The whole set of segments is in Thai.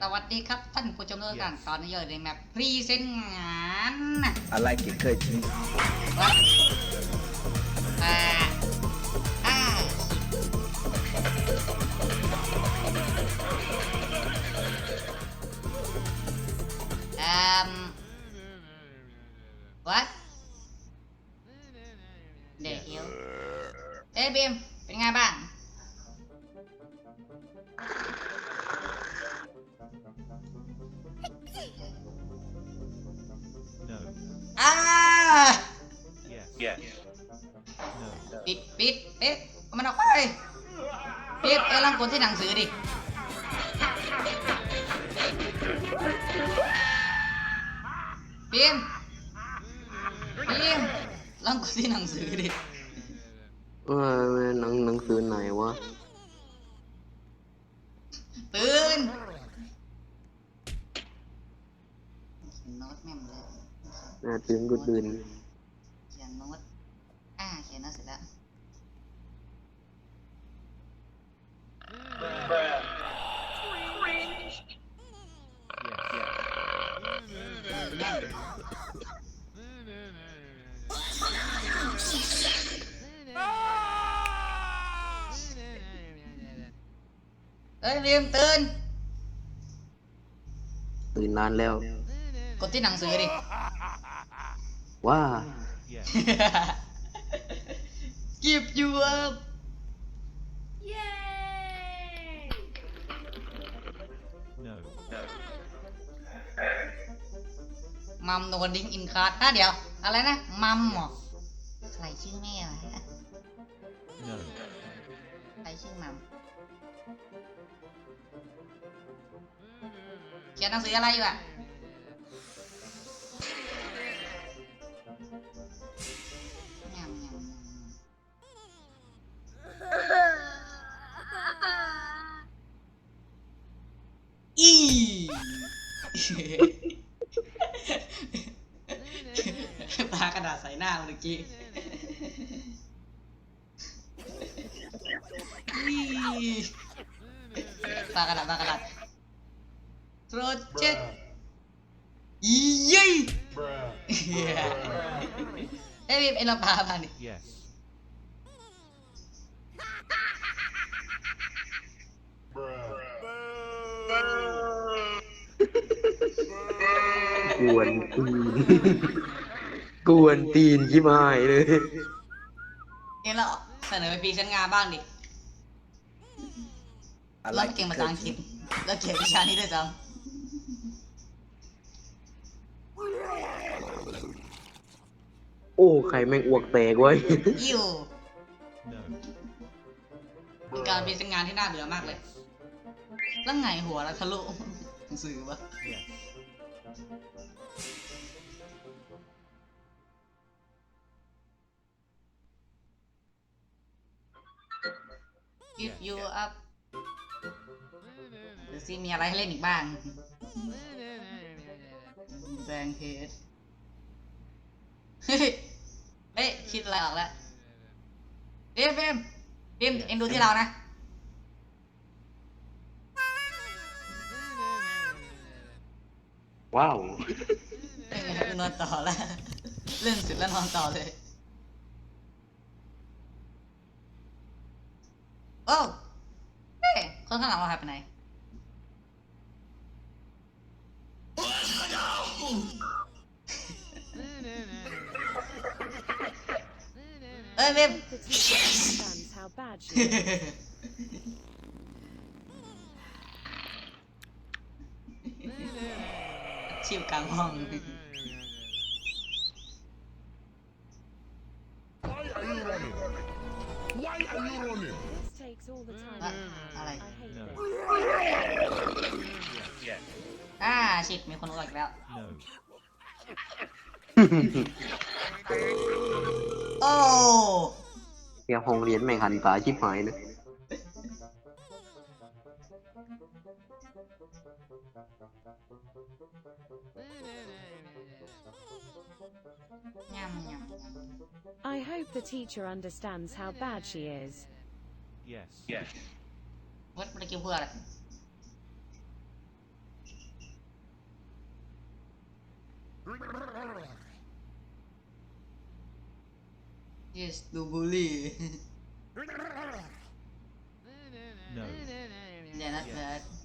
สวัสดีครับท่านผู้ชมทุกท่านตอนนี้อยู่ในแมปพรีเซนต์งานนะ I like it เคยกินว่าอ่าอ่าอืม what เดี๋ยวเดี๋ยวเอ้ยบีม ปิดปิดปิดเอามันออกไปปิดเอ้ยลองกดที่หนังสือดิปิมปิมลองกดที่หนังสือดิเออหนังหนังสือไหนวะตื่นเขียนโน้ตแม่มเลยน่าตื่นก็ตื่น เอ้ยมตื่น ตื่นนานแล้ว กดที่หนังสือดิว่า Yes. Give you up No. มัมโนดิ้งอินคาร์ดอะเดี๋ยว อะไรนะ มัมเหรอใครชื่อแม่อะไรฮะ No. ใครชื่อมัม ยนหนังสืออะไรอยู่อะยำยำยำอีปากระดาษใส่หน้าเมื่อกี้อีปากระดาษปากระดาษ โปรเจกต์อีเย้ยเอ้ยเอ็นเราพามาดิ Yes. กวนตีน กวนตีนชิบหายเลย เอ็นเราเสนอไปพรีเซนต์งานบ้างดิ I เรา like เก่ง it ภาเคษายอังกกิฤษนแล้วเขียนวิชานี้ด้วยซ้ โอ้ใครแม่งอ้วกแตกไว้ำอิว No. เป็นการพรีเซนต์งานที่น่าเบื่อมากเลย แล้วไงหัวแล้วทะลุหนังสือวะ Yes. if you up เดี๋ยวซิมีอะไรให้เล่นอีกบ้าง แบงเฮดเฮ้ยเฮ้ย คิดอะไรออกแล้วเบมเบมเบมเอ็นดูที่เรานะ ว้าวเอ้ยนอนต่อแล้วเล่นเสร็จแล้วนอนต่อเลยโอ้เฮ้ยคนข้างหลังเราหายไปไหน เอ้ยเบม The teacher understands how bad she is. ชิวกลางห้อง This takes all the time. อะ I have. อะไร I hate No. this. Yes. อ่าชิดมีคนรู้อีกแล้ว No. อ้เรียกห้องเรียนแม่งหันตาชิบหายเลยยำย I hope the teacher understands how bad she is. Yes. Yes. ำเวิร์ดมันกี่เวิร์ด ยว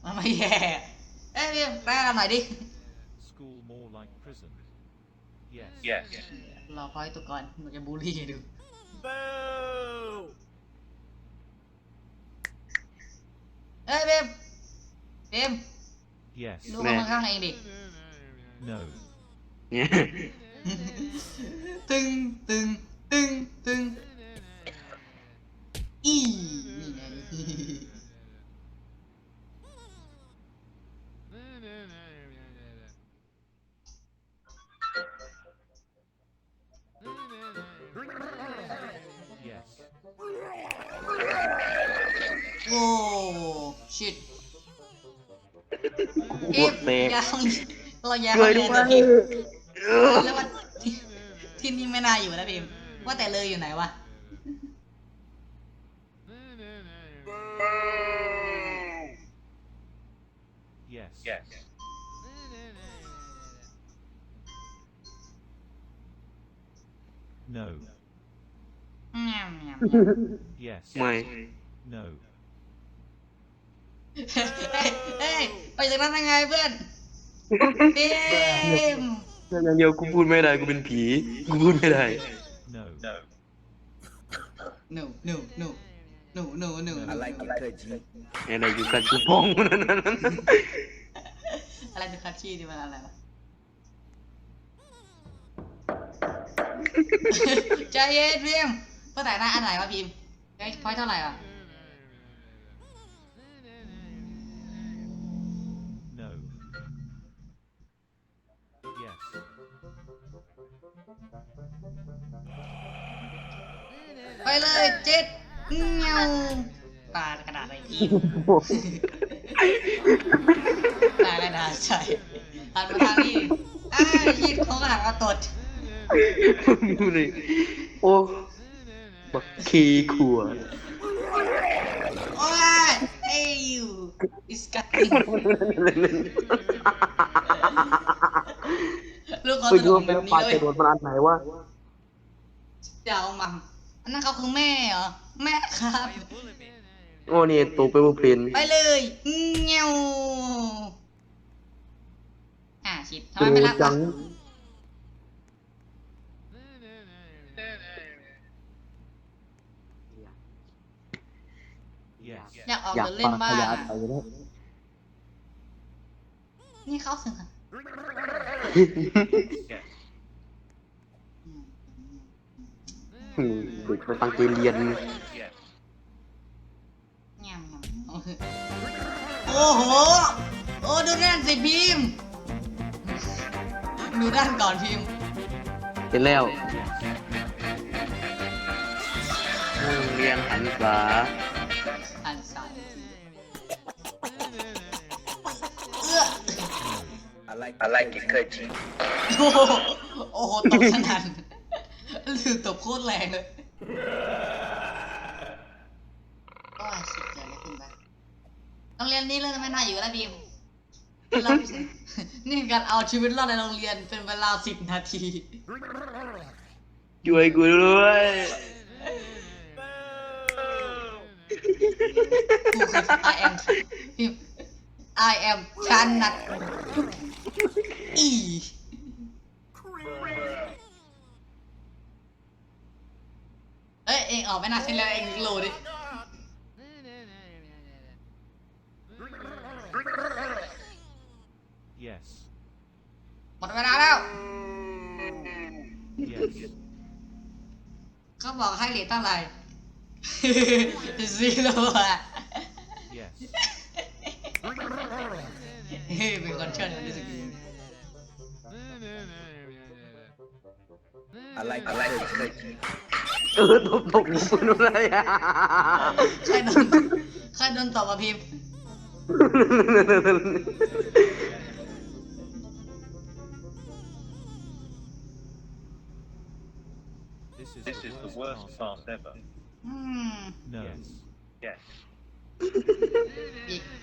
มันไม่แย่เอ้ยพี่แปลกันหน่อยดิ School more like prison. Yes. Yes. รอพอยตัวก่อนมันจะบูลลี่ให้ดูเอ้ยเบมเบม Yes. ดูมันข้างๆเองดิ No. เนี่ย โว้ชิตปวดแตกยังเราแย่ช่วยเรีด้ยวนแต่ยพิมพ์แล้วว่าที่ที่นี่ไม่น่าอยู่นะพิมพ์ว่าแต่เลยอยู่ไหนวะ Yes. Yes. No. แง่มแง่ม Yes. ไม่ No. เฮ้ยเฮ้ยไปจากนั้นยังไงเพื่อนพิมพ์อย่างเดียวกูพูดไม่ได้กูเป็นผี กูพูดไม่ได้ No. No. no no no no no no I like it cookie. อะไรอยู่กันกูพองนั่นนั่นนั่นอะไรคือคัตชี่ที่มันอะไรวะใจเย็นพิมพ์เพื่อแต่หน้าอันไหนวะพิมพ์ได้พอยเท่าไหร่วะ ไปเลยเจ็ดเงาปาดกระดาษอะไรพิมพ์ปาดกระดาษใส่หันมาทางนี้อ้าวยีดเขากระดาษมาตดดูดิโอ้บักคีขวดโอ้ยเอ้ยยูอิสกัดลูกเขาไปสดูนุกแบแบบบนี้ปาเลจะยโดนมันอันไหนวะเจ้ามัม อันนั้นเขาคือแม่เหรอ แม่ครับ โอ้นี่ตัวไปบ่เป็นไปเลยเงี้ยวอ่าชิดทำไมไม่รับจัวะง Yes. อยากออกอยากเดินเล่ปานบ้าขงยะอะไปแล้วนี่เขาสึงอะ Yes. อืม เด็กไปตั้งใจเรียน Yes. เงี้ยโอ้โห โอ้ดูนั่นสิพิมพ์ดูด้านก่อนพิมพ์เสร็จแล้วห้องเรียนหันษาอันสายเอื้อ I like I like it cookie. โอ้โหโอ้โหตบสนั่น ลืมตบโคตรแรงเลยโอ้ยชิบเกิดอะไรขึ้นไปโรงเรียนนี้เรื่องไม่น่าอยู่แล้วพิมพ์เรานี่คือการเอาชีวิตรอดในโรงเรียนเป็นเวลาสิบนาทีช่วยกูด้วยกูคือ I am พิมพ์ I am ชันนัดอีเอ้ยเองออกไม่น่าใช่แล้วเองโหลดดิ Yes. หมดเวลาแล้ว Yes. เขาบอกให้เหรียญเท่าไหร่ ซีโร่อะ Yes. เฮ้ยเป็นคนเชิญกันรู้สึกดี I like I like it cookie. เออตบตบกูเป็นอะไรอะใครโดนใครโดนตบมาพิมพ์ This is, This is the worst fast ever. อืม No. Yes. อีก